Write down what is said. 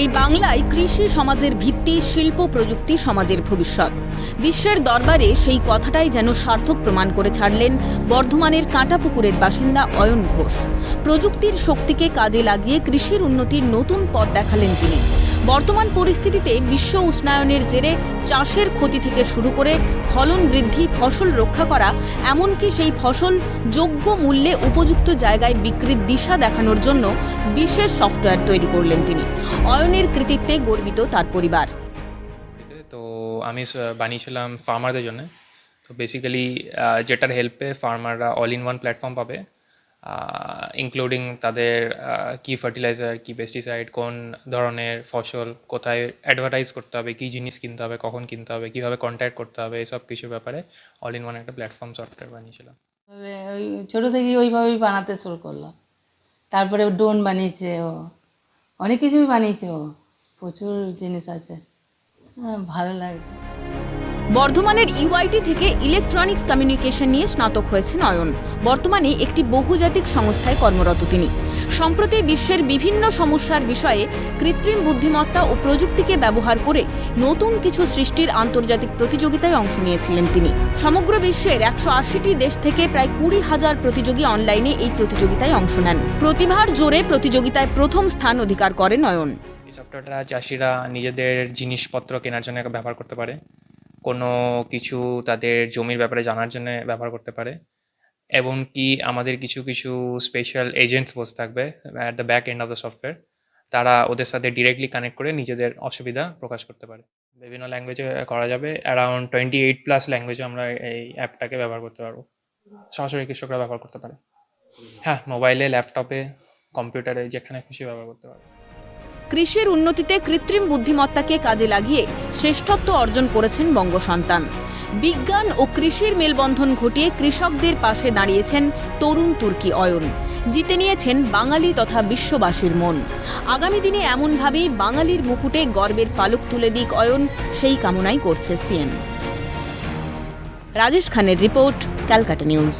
এই বাংলায় কৃষি সমাজের ভিত্তি, শিল্প প্রযুক্তি সমাজের ভবিষ্যৎ। বিশ্বের দরবারে সেই কথাটাই যেন সার্থক প্রমাণ করে ছাড়লেন বর্ধমানের কাঁটাপুকুরের বাসিন্দা অয়ন ঘোষ। প্রযুক্তির শক্তিকে কাজে লাগিয়ে কৃষির উন্নতির নতুন পথ দেখালেন তিনি। বর্তমান পরিস্থিতিতে বিশ্ব উষ্ণায়নের জেরে চাষের ক্ষতি থেকে শুরু করে ফলন বৃদ্ধি, ফসল রক্ষা করা, এমনকি সেই ফসল যোগ্য মূল্যে উপযুক্ত জায়গায় বিক্রির দিশা দেখানোর জন্য বিশেষ সফটওয়্যার তৈরি করলেন তিনি। অয়নের কৃতিত্বে গর্বিত তার পরিবার। তো আমি বানিয়েছিলাম ফার্মারদের জন্য। তো বেসিক্যালি যেটার হেল্পে ফার্মাররা অল ইন ওয়ান প্ল্যাটফর্ম পাবে। ইনক্লুডিং তাদের কি ফার্টিলাইজার কি পেস্টিসাইড কোন ধরনের ফসল, কোথায় অ্যাডভার্টাইজ করতে হবে, কী জিনিস কিনতে হবে, কখন কিনতে হবে, কীভাবে কন্ট্যাক্ট করতে হবে এসব কিছুর ব্যাপারে অল ইন ওয়ান একটা প্ল্যাটফর্ম সফটওয়্যার বানিয়েছিলাম। ওই ছোটো থেকেই ওইভাবেই বানাতে শুরু করলাম তারপরে ড্রোন বানিয়েছে ও। অনেক কিছুই বানিয়েছে ও। প্রচুর জিনিস আছে। ভালো লাগে। বর্ধমানের ইউআইটি থেকে ইলেকট্রনিক্স কমিউনিকেশন নিয়ে স্নাতক হয়েছেন নয়ন বর্তমানে একটি বহুজাতিক সংস্থায় কর্মরত তিনি। সম্প্রতি বিশ্বের বিভিন্ন সমস্যার বিষয়ে কৃত্রিম বুদ্ধিমত্তা ও প্রযুক্তিকে ব্যবহার করে নতুন কিছু সৃষ্টির আন্তর্জাতিক প্রতিযোগিতায় অংশ নিয়েছিলেন তিনি। সমগ্র বিশ্বের একশো আশিটি দেশ থেকে প্রায় কুড়ি হাজার প্রতিযোগী অনলাইনে এই প্রতিযোগিতায় অংশ নেন। প্রতিভার জোরে প্রতিযোগিতায় প্রথম স্থান অধিকার করেন অয়ন। এই সফটওয়্যারটা চাষিরা নিজেদের জিনিসপত্র কেনার জন্য ব্যবহার করতে পারে। কোনো কিছু তাদের জমির ব্যাপারে জানার জন্য ব্যবহার করতে পারে। এবং কি আমাদের কিছু কিছু স্পেশাল এজেন্টস বসে থাকবে at the back end of the software তারা ওদের সাথে ডিরেক্টলি কানেক্ট করে নিজেদের অসুবিধা প্রকাশ করতে পারে। বিভিন্ন ল্যাঙ্গুয়েজে করা যাবে অ্যারাউন্ড টোয়েন্টি এইট প্লাস ল্যাঙ্গুয়েজে আমরা এই অ্যাপটাকে ব্যবহার করতে পারব। সরাসরি কৃষকরা ব্যবহার করতে পারে। হ্যাঁ মোবাইলে ল্যাপটপে কম্পিউটারে যেখানে খুশি ব্যবহার করতে পারে কৃষির উন্নতিতে কৃত্রিম বুদ্ধিমত্তাকে কাজে লাগিয়ে শ্রেষ্ঠত্ব অর্জন করেছেন বঙ্গসন্তান। বিজ্ঞান ও কৃষির মেলবন্ধন ঘটিয়ে কৃষকদের পাশে দাঁড়িয়েছেন তরুণ তুর্কি অয়ন। জিতে নিয়েছেন বাঙালি তথা বিশ্ববাসীর মন। আগামী দিনে এমনভাবেই বাঙালির মুকুটে গর্বের পালক তুলে দিক অয়ন, সেই কামনাই করছে সিএন। রাজেশ খানের রিপোর্ট, ক্যালকাটা নিউজ।